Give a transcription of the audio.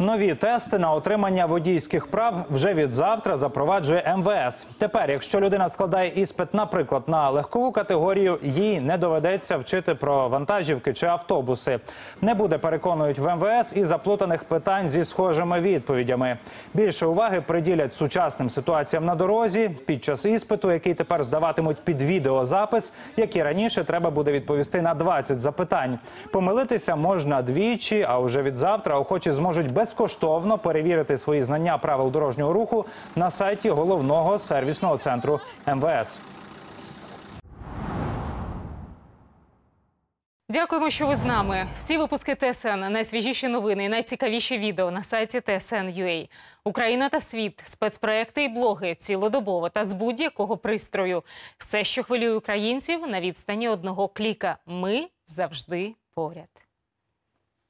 Нові тести на отримання водійських прав вже від завтра запроваджує МВС. Тепер, якщо людина складає іспит, наприклад, на легкову категорію, їй не доведеться вчити про вантажівки чи автобуси. Не буде переконують в МВС і заплутаних питань зі схожими відповідями. Більше уваги приділять сучасним ситуаціям на дорозі під час іспиту, який тепер здаватимуть під відеозапис, як і раніше треба буде відповісти на 20 запитань. Помилитися можна двічі, а вже від завтра охочі зможуть безкоштовно перевірити свої знання правил дорожнього руху на сайті головного сервісного центру МВС. Дякуємо, що ви з нами. Всі випуски ТСН, найсвіжіші новини і найцікавіші відео на сайті TSN.ua. Україна та світ, спецпроекти і блоги цілодобово та з будь-якого пристрою. Все, що хвилює українців, на відстані одного кліка. Ми завжди поряд.